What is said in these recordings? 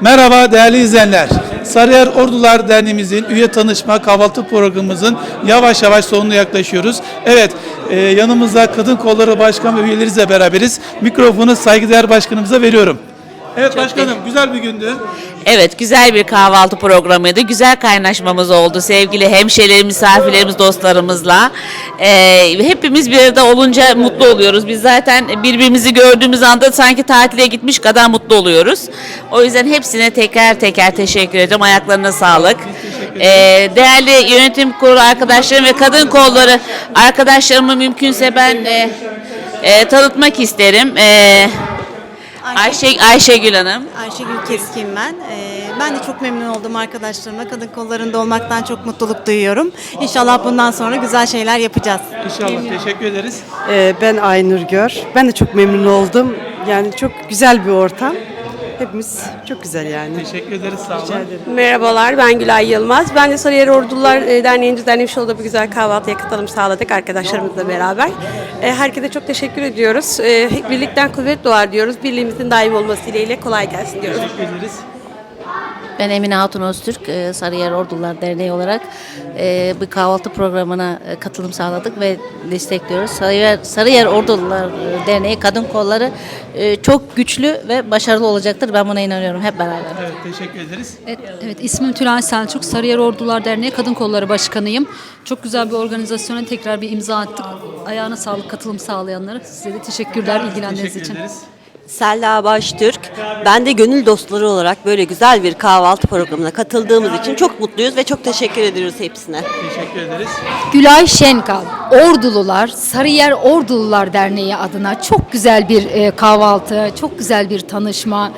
Merhaba değerli izleyenler. Sarıyer Ordular Derneğimizin üye tanışma kahvaltı programımızın yavaş yavaş sonuna yaklaşıyoruz. Evet e, yanımızda Kadın Kolları Başkan ve üyeleriyle beraberiz. Mikrofonu saygıdeğer başkanımıza veriyorum. Evet başkanım güzel bir gündü. Evet, güzel bir kahvaltı programıydı. Güzel kaynaşmamız oldu sevgili hemşehrilerimiz, misafirlerimiz, dostlarımızla. Ee, hepimiz bir arada olunca mutlu oluyoruz. Biz zaten birbirimizi gördüğümüz anda sanki tatile gitmiş kadar mutlu oluyoruz. O yüzden hepsine teker teker teşekkür ederim. Ayaklarına sağlık. Ee, değerli yönetim kurulu arkadaşlarım ve kadın kolları arkadaşlarımı mümkünse ben e, e, tanıtmak isterim. E, Ayşe, Ayşegül Hanım. Ayşegül Keskin ben. Ee, ben de çok memnun oldum arkadaşlarımla. Kadın kollarında olmaktan çok mutluluk duyuyorum. İnşallah bundan sonra güzel şeyler yapacağız. İnşallah teşekkür ederiz. Ee, ben Aynur Gör. Ben de çok memnun oldum. Yani çok güzel bir ortam. Hepimiz çok güzel yani. Teşekkür ederiz sağ olun. Merhabalar, ben Gülay Yılmaz. Ben de Sarıyer Ordular e, Derneği'nin düzenlemiş olduğu bu güzel kahvaltıya katılım sağladık arkadaşlarımızla beraber. E, Herkese çok teşekkür ediyoruz. E, Birlikten kuvvet doğar diyoruz. Birliğimizin daim olması dileğiyle kolay gelsin diyoruz. Teşekkür ederiz. Ben Emine Hatun Öztürk, e, Sarıyer Ordular Derneği olarak e, bir kahvaltı programına e, katılım sağladık ve destekliyoruz. Sarıyer, Sarıyer Ordular Derneği Kadın Kolları çok güçlü ve başarılı olacaktır. Ben buna inanıyorum hep beraber. Evet teşekkür ederiz. Evet, evet ismim Tülay Selçuk. Sarıyer Ordular Derneği Kadın Kolları Başkanıyım. Çok güzel bir organizasyona tekrar bir imza attık. Ayağına sağlık katılım sağlayanlara. Size de teşekkürler ilgilendiğiniz Teşekkür için. ederiz. Selda Baştürk. Ben de gönül dostları olarak böyle güzel bir kahvaltı programına katıldığımız için çok mutluyuz ve çok teşekkür ediyoruz hepsine. Teşekkür ederiz. Gülay Şenkal, Ordulular, Sarıyer Ordulular Derneği adına çok güzel bir e, kahvaltı, çok güzel bir tanışma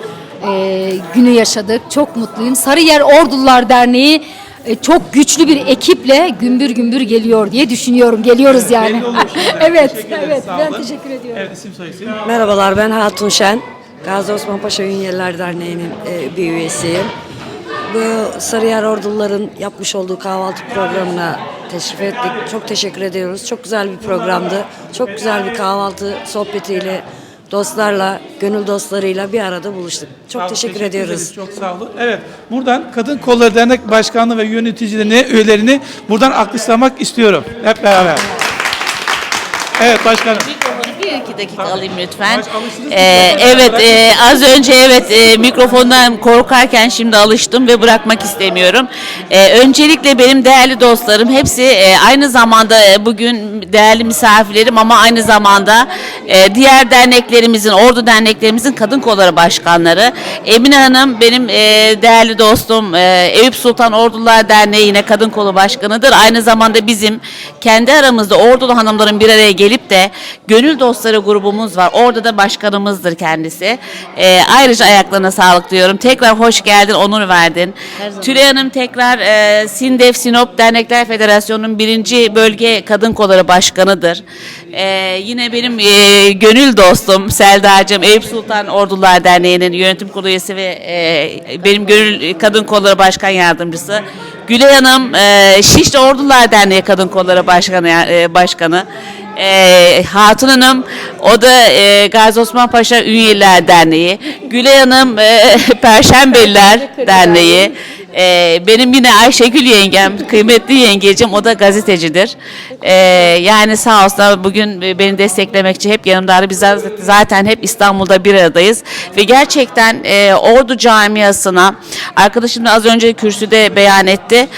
e, günü yaşadık. Çok mutluyum. Sarıyer Ordulular Derneği e, çok güçlü bir ekiple gümbür gümbür geliyor diye düşünüyorum. Geliyoruz yani. Evet, evet. Ben teşekkür ediyorum. Evet isim soyisim. Merhabalar ben Hatun Şen. Gazi Osman Paşa Ünyeler Derneği'nin e, bir üyesiyim. Bu Sarıyer Orduların yapmış olduğu kahvaltı programına teşrif ettik. Çok teşekkür ediyoruz. Çok güzel bir programdı. Çok güzel bir kahvaltı sohbetiyle, dostlarla, gönül dostlarıyla bir arada buluştuk. Çok Sağ olun, teşekkür, ediyoruz. ederiz, Çok sağ olun. Evet, buradan Kadın Kolları Dernek Başkanlığı ve yöneticilerini, üyelerini buradan alkışlamak istiyorum. Hep beraber. Evet başkanım. Dakika alayım lütfen. Ee, evet e, az önce evet e, mikrofondan korkarken şimdi alıştım ve bırakmak istemiyorum. Ee, öncelikle benim değerli dostlarım hepsi e, aynı zamanda e, bugün değerli misafirlerim ama aynı zamanda e, diğer derneklerimizin, ordu derneklerimizin kadın kolları başkanları. Emine Hanım benim e, değerli dostum e, Eyüp Sultan Ordular Derneği yine kadın kolu başkanıdır. Aynı zamanda bizim kendi aramızda ordulu hanımların bir araya gelip de gönül dostları grubumuz var. Orada da başkanımızdır kendisi. Ee, ayrıca ayaklarına sağlık diyorum. Tekrar hoş geldin, onur verdin. Tülay Hanım tekrar e, Sindef Sinop Dernekler Federasyonu'nun birinci bölge kadın kolları başkanıdır. Ee, yine benim e, gönül dostum Selda'cığım Eyüp Sultan Ordular Derneği'nin yönetim kurulu üyesi ve e, benim gönül kadın kolları başkan yardımcısı. Gülay Hanım e, Şişli Ordular Derneği Kadın Kolları Başkanı e, başkanı. E, Hatun Hanım o da e, Gazi Osman Paşa Ünyeler Derneği. Gülay Hanım e, Perşembeliler Derneği. E, benim yine Ayşegül yengem, kıymetli yengecim o da gazetecidir. E, yani sağ olsun bugün beni desteklemek için hep yanımda. Biz zaten hep İstanbul'da bir aradayız. Ve gerçekten e, Ordu camiasına, arkadaşım da az önce kürsüde beyan etti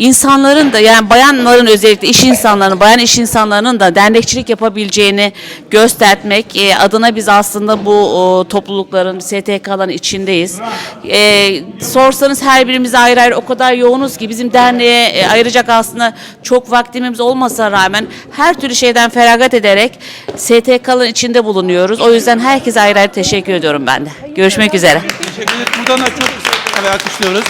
insanların da yani bayanların özellikle iş insanlarının, bayan iş insanlarının da dernekçilik yapabileceğini göstermek e, adına biz aslında bu toplulukların, STK'ların içindeyiz. E, sorsanız her birimiz ayrı ayrı o kadar yoğunuz ki bizim derneğe e, ayıracak aslında çok vaktimiz olmasa rağmen her türlü şeyden feragat ederek STK'ların içinde bulunuyoruz. O yüzden herkese ayrı ayrı teşekkür ediyorum ben de. Görüşmek üzere. Teşekkür ederiz. Buradan da çok evet, alkışlıyoruz.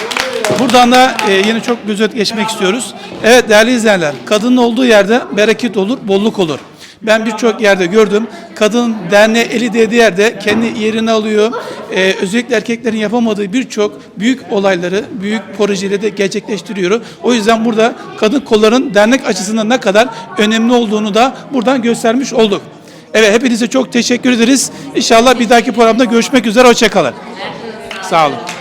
Buradan da e, yine çok bir özet geçmek istiyoruz. Evet değerli izleyenler, kadının olduğu yerde bereket olur, bolluk olur. Ben birçok yerde gördüm. Kadın derneğe eli değdiği yerde kendi yerini alıyor. Ee, özellikle erkeklerin yapamadığı birçok büyük olayları, büyük projeleri de gerçekleştiriyor. O yüzden burada kadın kolların dernek açısından ne kadar önemli olduğunu da buradan göstermiş olduk. Evet hepinize çok teşekkür ederiz. İnşallah bir dahaki programda görüşmek üzere. Hoşçakalın. Sağ olun.